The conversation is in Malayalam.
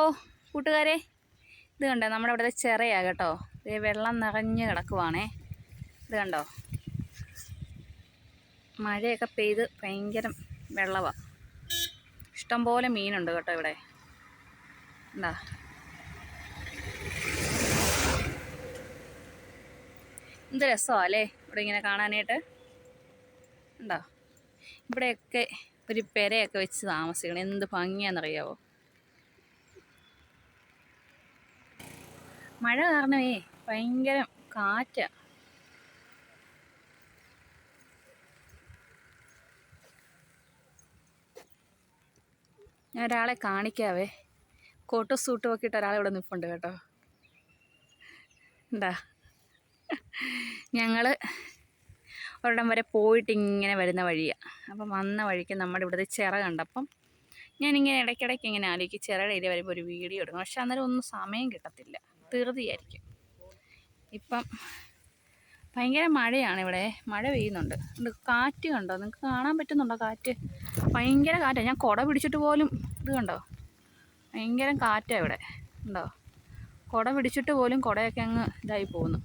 ഓ കൂട്ടുകാരെ ഇത് കണ്ടോ? നമ്മുടെ ഇവിടുത്തെ ചെറിയാ കേട്ടോ. ഇത് വെള്ളം നിറഞ്ഞ് കിടക്കുവാണേ. ഇത് കണ്ടോ? മഴയൊക്കെ പെയ്ത് ഭയങ്കര വെള്ളമാണ് ഇഷ്ടംപോലെ മീനുണ്ട് കേട്ടോ ഇവിടെ. എന്താ എന്ത് രസമാണ് അല്ലേ ഇവിടെ ഇങ്ങനെ കാണാനായിട്ട്? ഉണ്ടോ ഇവിടെയൊക്കെ ഒരു പെരയൊക്കെ വെച്ച് താമസിക്കണം. എന്ത് ഭംഗിയാണെന്നറിയാവോ? മഴ കാരണമേ ഭയങ്കര കാറ്റാ. ഞാൻ ഒരാളെ കാണിക്കാവേ. കോട്ടും സൂട്ടും ഒക്കെ ഇട്ട് ഒരാളെ ഇവിടെ നിൽപ്പുണ്ട് കേട്ടോ. എന്താ? ഞങ്ങൾ ഒരിടം വരെ പോയിട്ട് ഇങ്ങനെ വരുന്ന വഴിയാണ് അപ്പം വന്ന വഴിക്ക് നമ്മുടെ ഇവിടുത്തെ ചിറ കണ്ടപ്പം ഞാനിങ്ങനെ ഇടയ്ക്കിടയ്ക്ക് ഇങ്ങനെ ആലോചിക്കും. ചിറയുടെ ഇടയിൽ വരുമ്പോൾ ഒരു വീഡിയോ എടുക്കണം പക്ഷെ അന്നേരം ഒന്നും സമയം കിട്ടത്തില്ല. ധൃതിയായിരിക്കും ഇപ്പം ഭയങ്കര മഴയാണ് ഇവിടെ. മഴ പെയ്യുന്നുണ്ട്. കാറ്റ് കണ്ടോ? നിങ്ങൾക്ക് കാണാൻ പറ്റുന്നുണ്ടോ കാറ്റ്? ഭയങ്കര കാറ്റാണ് ഞാൻ കുട പിടിച്ചിട്ട് പോലും ഇത് കണ്ടോ? ഭയങ്കര കാറ്റാണ് ഇവിടെ. ഉണ്ടോ? കുട പിടിച്ചിട്ട് പോലും കുടയൊക്കെ അങ്ങ് ഇതായി പോകുന്നു.